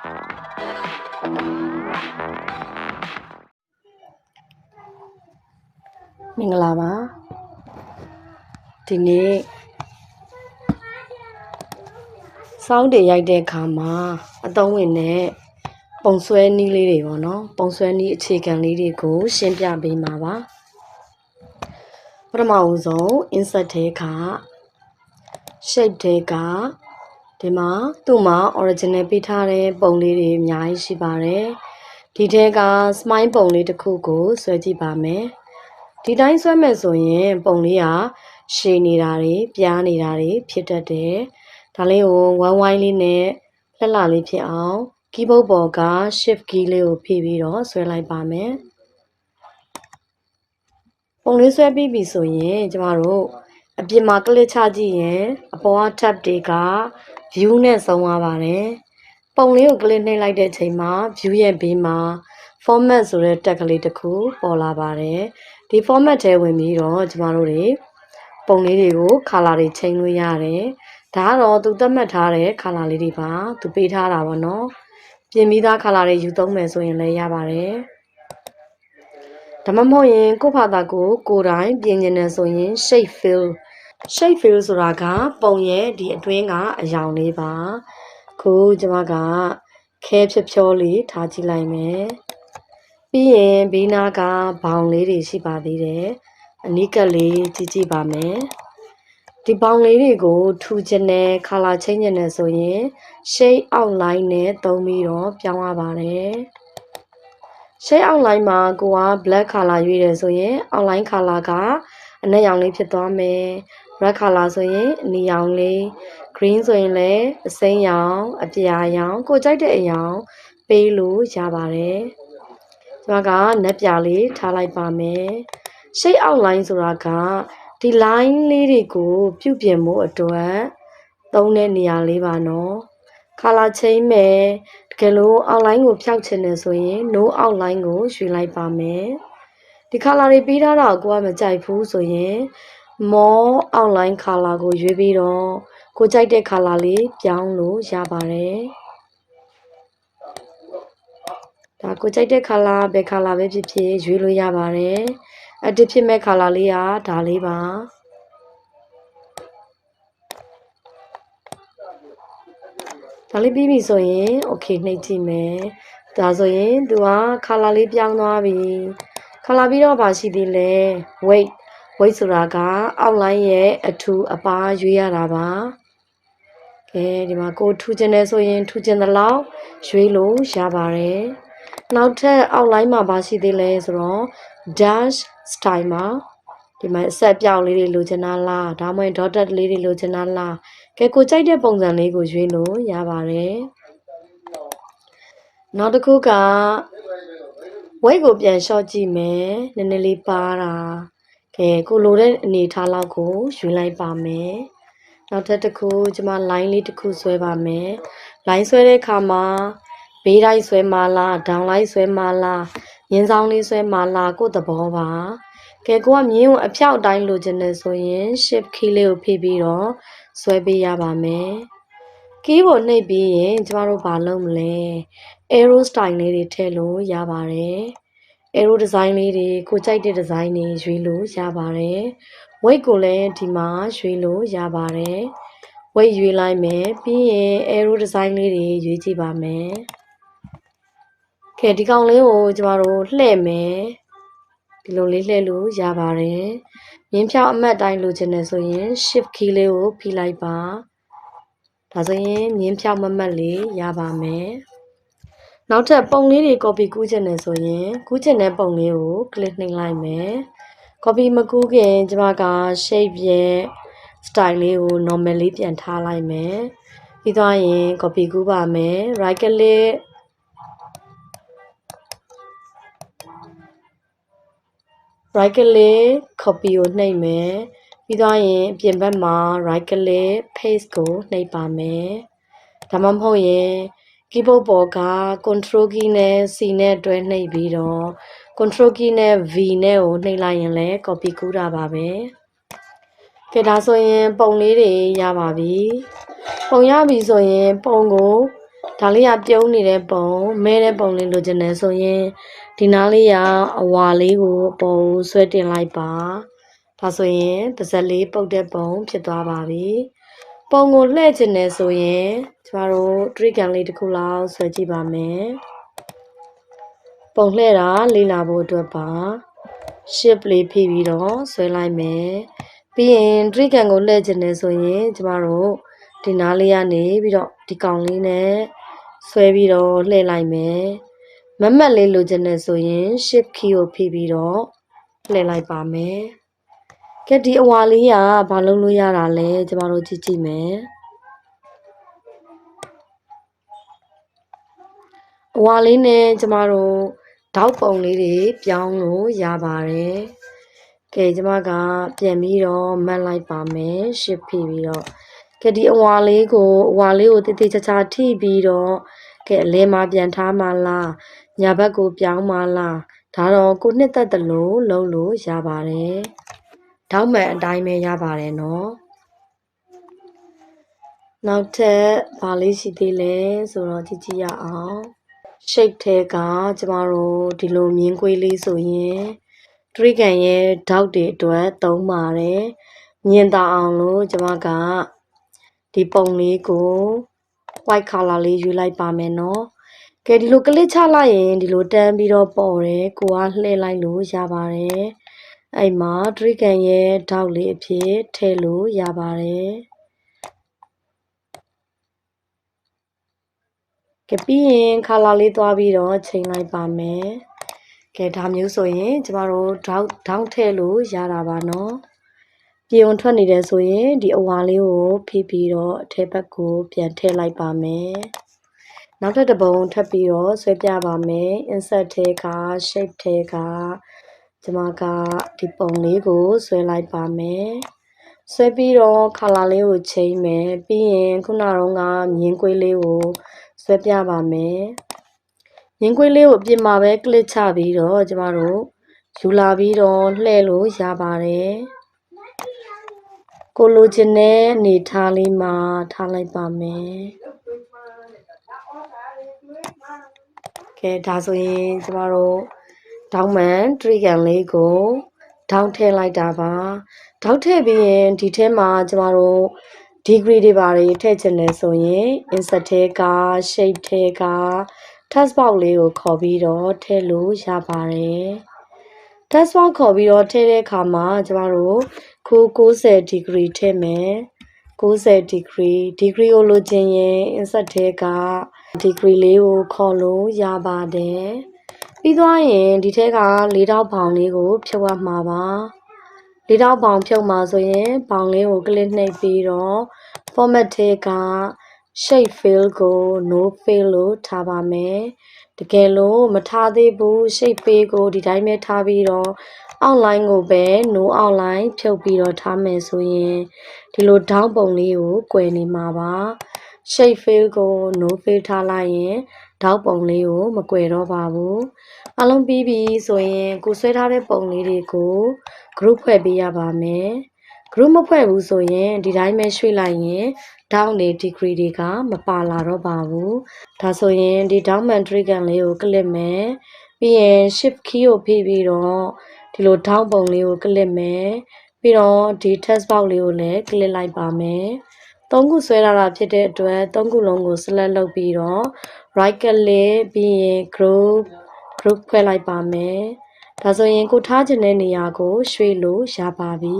မင်္ဂလာပါဒီနေ့စောင်းတွေရိုက်တဲ့အခါမှာအသုံးဝင်တဲ့ပုံဆွဲနည်းလေးတွေပေါ့နော်ပုံဆွဲနည်းအခြေခံလေးတွေကို ရှင်းပြပေးမှာပါပထမဦးဆုံး insert ထဲက shape ထဲက ဒီမှာသူ့မှာ original ပေးထားတဲ့ပုံလေးတွေအများကြီးရှိပါတယ်ဒီထဲက smile ပုံလေးတစ်ခုကိုဆွဲကြည့်ပါမယ်ဒီတိုင်းဆွဲမယ်ဆိုရင် ပုံလေးဟာရှည်နေတာတွေပြားနေတာတွေဖြစ်တတ်တယ်ဒါလေးကိုဝိုင်းဝိုင်းလေးနဲ့လှလှလေးဖြစ်အောင် keyboard ပေါ်က shift key လေးကိုဖိပြီးတော့ဆွဲလိုက်ပါမယ်ပုံလေးဆွဲပြီးပြီဆိုရင်ကျမတို့ အပြင်မှာကလစ်ချကြည့်ရင်အပေါ်က tab တွေက view နဲ့ဆုံးသွားပါတယ်ပုံလေးကိုကလစ်နှိပ်လိုက်တဲ့အချိန်မှာ view ရဲ့ဘေးမှာ format ဆိုတဲ့ tag ကလေးတစ်ခုပေါ်လာပါတယ်ဒီ format ထဲဝင်ပြီးတော့ကျမတို့တွေပုံလေးတွေကို color တွေချိန်လို့ရတယ်ဒါကတော့သူသတ်မှတ်ထားတဲ့ color လေးတွေပါသူပေးထားတာပေါ့နော်ပြင်ပြီးသား color တွေယူသုံးမယ်ဆိုရင်လည်းရပါတယ်ဒါမှမဟုတ်ရင်ကိုယ့်ဘာသာကိုကိုယ်တိုင်ပြင်ကျင်တယ်ဆိုရင် shape fill shape fill ဆိုတာက ပုံရဲ့ဒီအတွင်းကအယောင်လေးပါခုကျွန်မကခဲဖြဖြောလေးထားကြည့်လိုက်မယ်ပြီးရင်ဘေးနားကဘောင်လေးတွေရှိပါသေးတယ်အနိကလေးကြည့်ကြည့်ပါမယ်ဒီဘောင်လေးတွေကိုထူချင်တဲ့ color ချင်းချင်တယ်ဆိုရင် shade outline နဲ့သုံးပြီးတော့ပြောင်းရပါတယ် shade outline မှာကိုက black color ရွေးတယ်ဆိုရင် outline color ကအနက်ရောင်လေးဖြစ်သွားမယ် red color ဆိုရင်အနီရောင်လေး green ဆိုရင်လည်းအစိမ်းရောင်အပြာရောင်ကိုကြိုက်တဲ့အရောင်ပေးလို့ရပါတယ်ကျွန်မကနက်ပြလေးထားလိုက်ပါမယ် shade outline ဆိုတာကဒီ line လေးတွေကိုပြုပြင်ဖို့အတွက်သုံးတဲ့နေရာလေးပါနော် color change မယ်တကယ်လို့ outline ကိုဖျောက်ချင်တယ်ဆိုရင် no outline ကိုရွှေ့လိုက်ပါမယ်ဒီ color တွေပေးထားတာကိုကမကြိုက်ဘူးဆိုရင် more outline color ကိုရွေးပြီးတော့ကိုကြိုက်တဲ့ color လေးပြောင်းလို့ရပါတယ်ဒါကိုကြိုက်တဲ့ color ဘယ် color ပဲဖြစ်ဖြစ်ရွေးလို့ရပါတယ်အတစ်ဖြစ်မဲ့ color လေးကဒါလေးပါဒါလေးပြီးပြီဆိုရင် okay နှိပ်ကြည့်မယ်ဒါဆိုရင်သူက color လေးပြောင်းသွားပြီ color ပြီးတော့ဗာရှိသေးလဲ weight weight ဆိုတာက outline ရဲ့အထူအပါရွေးရတာပါကဲဒီမှာကိုထူကျင်တယ်ဆိုရင်ထူကျင်သလောက်ရွေးလို့ရပါတယ်နောက်ထပ် outline မှာဗာရှိသေးလဲဆိုတော့ dash style မှာဒီမှာအဆက်ပြောင်းလေးတွေလိုချင်တာလားဒါမှမဟုတ် dotted လေးတွေလိုချင်တာလားကဲကိုကြိုက်တဲ့ပုံစံလေးကိုရွေးလို့ရပါတယ်နောက်တစ်ခုက weight ကိုပြန်လျှော့ကြည့်မယ်နည်းနည်းလေးပါတာ ကဲကိုလိုတဲ့အနေထားလောက်ကိုယူလိုက်ပါမယ်နောက်ထပ်တစ်ခုကျွန်မ line လေးတစ်ခုဆွဲပါမယ် line ဆွဲတဲ့အခါမှာဘေးတိုင်းဆွဲမလား down line ဆွဲမလားမြင်းဆောင်လေးဆွဲမလားကိုယ့်သဘောပါကဲကိုကမြင်းကိုအဖြောက်တိုင်းလိုချင်တယ်ဆိုရင် shift key လေးကိုဖိပြီးတော့ဆွဲပေးရပါမယ် keyboard နှိပ်ပြီးရင်ကျမတို့ဘာလုပ်မလဲ arrow style လေးတွေထည့်လို့ရပါတယ် arrow design လေးတွေကိုကြိုက်တဲ့ design တွေရွေးလို့ရပါတယ် weight ကိုလည်းဒီမှာရွေးလို့ရပါတယ် weight ရွေးလိုက်မယ်ပြီးရင် arrow design လေးတွေရွေးကြည့်ပါမယ်ကဲဒီကောင်လေးကိုကျမတို့လှည့်မယ်ဒီလိုလေးလှည့်လို့ရပါတယ်မြင်းဖြောက်အမှတ်တိုင်းလိုချင်တယ်ဆိုရင် shift key လေးကိုဖိလိုက်ပါဒါဆိုရင်မြင်းဖြောက်မမတ်လေးရပါမယ် နောက်ထပ်ပုံလေးတွေ copy ကူးချင်တယ်ဆိုရင်ကူးချင်တဲ့ပုံလေးကို click နှိပ်လိုက်မယ် copy မကူးခင်ကျမက shape ရဲ့ style လေးကို normal လေးပြန်ထားလိုက်မယ်ပြီးသွားရင် copy ကူးပါမယ် right click right click copy ကိုနှိပ်မယ်ပြီးသွားရင်အပြင်ဘက်မှာ right click paste ကိုနှိပ်ပါမယ်ဒါမှမဟုတ်ရင် keyboard ပေါ်က control key နဲ့ C နဲ့တွဲနှိပ်ပြီးတော့ control key နဲ့ V နဲ့ကိုနှိပ်လိုက်ရင်လည်း copy ကူးတာပါပဲကဲဒါဆိုရင်ပုံလေးတွေရပါပြီပုံရပြီဆိုရင်ပုံကိုဒါလေးကပြုံးနေတဲ့ပုံမဲတဲ့ပုံလေးလိုချင်တယ်ဆိုရင်ဒီနားလေးကအဝါလေးကိုအပေါ်ကိုဆွဲတင်လိုက်ပါဒါဆိုရင်ပါဇက်လေးပုတ်တဲ့ပုံဖြစ်သွားပါပြီ ပုံကိုလှည့်ချင်တယ်ဆိုရင်ကျမတို့ trick ကန်လေးတစ်ခုလောက်ဆွဲကြည့်ပါမယ်ပုံလှည့်တာလေးလာဖို့အတွက်ပါ shift လေးဖိပြီးတော့ဆွဲလိုက်မယ်ပြီးရင် trick ကန်ကိုလှည့်ချင်တယ်ဆိုရင်ကျမတို့ဒီနားလေးကနေပြီးတော့ဒီကောင်လေးနဲ့ဆွဲပြီးတော့လှည့်လိုက်မယ်မတ်မတ်လေးလိုချင်တယ်ဆိုရင် shift key ကိုဖိပြီးတော့လှည့်လိုက်ပါမယ် ကဲဒီအဝါလေးကဘာလုပ်လို့ရတာလဲကျမတို့ကြည့်ကြည့်မယ်အဝါလေးနဲ့ကျမတို့တောက်ပုံလေးတွေပြောင်းလို့ရပါတယ်ကဲကျမကပြန်ပြီးတော့မတ်လိုက်ပါမယ် shift ဖိပြီးတော့ကဲဒီအဝါလေးကိုအဝါလေးကိုတိတိကျကျထိပြီးတော့ကဲအလဲမှာပြန်ထားမှလားညာဘက်ကိုပြောင်းမှလားဒါတော့ကိုနှစ်သက်တယ်လို့လုံးလို့ရပါတယ် တောက်မှန်အတိုင်းပဲရပါတယ်နော်နောက်ထပ်ဘာလေးရှိသေးလဲဆိုတော့ကြည့်ကြည့်ရအောင် shape ထဲကကျမတို့ဒီလိုမြင်းကွေးလေးဆိုရင် trigger ရဲ့ဓာတ်တွေအတွက်သုံးပါတယ်မြင်သာအောင်လို့ကျမကဒီပုံလေးကို white color လေးယူလိုက်ပါမယ်နော်ကဲဒီလိုကလစ်ချလိုက်ရင်ဒီလိုတန်းပြီးတော့ပေါ်တယ်ကိုကလှည့်လိုက်လို့ရပါတယ် အဲ့မှာ trigger ရဲ့ဓာတ်လေးအဖြစ်ထည့်လို့ရပါတယ်ကဲပြီးရင် color လေးသွားပြီးတော့ချိန်လိုက်ပါမယ်ကဲဒါမျိုးဆိုရင်ကျမတို့ဓာတ်ဓာတ်ထည့်လို့ရတာပါနော်ပြေုံထွက်နေတယ်ဆိုရင်ဒီအဝါလေးကိုဖိပြီးတော့အထက်ဘက်ကိုပြန်ထည့်လိုက်ပါမယ်နောက်ထပ်တစ်ပုံထပ်ပြီးတော့ဆွဲပြပါမယ် insert ထဲက shape ထဲက ကျမကဒီပုံလေးကိုဆွဲလိုက်ပါမယ်ဆွဲပြီးတော့ color လေးကိုချိန်မယ်ပြီးရင်ခုနကတော့ကမြင်းကွေးလေးကိုဆွဲပြပါမယ်မြင်းကွေးလေးကိုအပြင်မှာပဲကလစ်ချပြီးတော့ကျမတို့ယူလာပြီးတော့လှည့်လို့ရပါတယ်ကိုလိုချင်တဲ့အနေထားလေးမှာထားလိုက်ပါမယ်ကဲဒါဆိုရင်ကျမတို့ ဒေါင်းမန်ထရီကန်လေးကိုဒေါင်းထည့်လိုက်တာပါဒေါင်းထည့်ပြီးရင်ဒီထဲမှာကျမတို့ degree တွေပါတယ်ထည့်ချင်တယ်ဆိုရင် insert ထဲက shape ထဲက task box လေးကိုခေါ်ပြီးတော့ထည့်လို့ရပါတယ် task box ခေါ်ပြီးတော့ထည့်တဲ့အခါမှာကျမတို့ခု90 degree ထည့်မယ်90 degree degree ကိုလိုချင်ရင် insert ထဲက degree လေးကိုခေါ်လို့ရပါတယ် ပြီးသွားရင်ဒီထဲက၄တောက်ပေါင်လေးကို ဖြုတ်ရမှာပါ၄တောက်ပေါင်ဖြုတ်မှာဆိုရင်ပေါင်လေးကို ကလစ်နှိပ်ပြီးတော့ format ထဲက shape fill ကို no fill လို့ထားပါမယ်တကယ်လို့မထားသေးဘူး shape fill ကိုဒီတိုင်းပဲထားပြီးတော့ outline ကိုပဲ no outline ဖြုတ်ပြီးတော့ထားမယ်ဆိုရင်ဒီလို down ပုံလေးကို꿰နေမှာပါ shape fill ကို no fill ထားလိုက်ရင် တောက်ပုံလေးကိုမ꿰တော့ပါဘူးအလုံးပြီးပြီဆိုရင်ကိုဆွဲထားတဲ့ပုံလေးတွေကို group ဖွဲ့ပေးရပါမယ် group မဖွဲ့ဘူးဆိုရင်ဒီတိုင်းပဲရွှေ့လိုက်ရင် down တွေ degree တွေကမပါလာတော့ပါဘူးဒါဆိုရင်ဒီ down man trigger လေးကို click မယ်ပြီးရင် shift key ကိုဖိပြီးတော့ဒီလို down ပုံလေးကို click မယ်ပြီးတော့ဒီ text box လေးကိုလည်း click လိုက်ပါမယ် သုံးခုဆွဲထားတာဖြစ်တဲ့အတွက်သုံးခုလုံးကို select လုပ်ပြီးတော့ right click ပြီးရင် group group ဖွဲ့လိုက်ပါမယ်ဒါဆိုရင်ကိုထားခြင်းတဲ့နေရာကိုရွှေ့လို့ရပါပြီ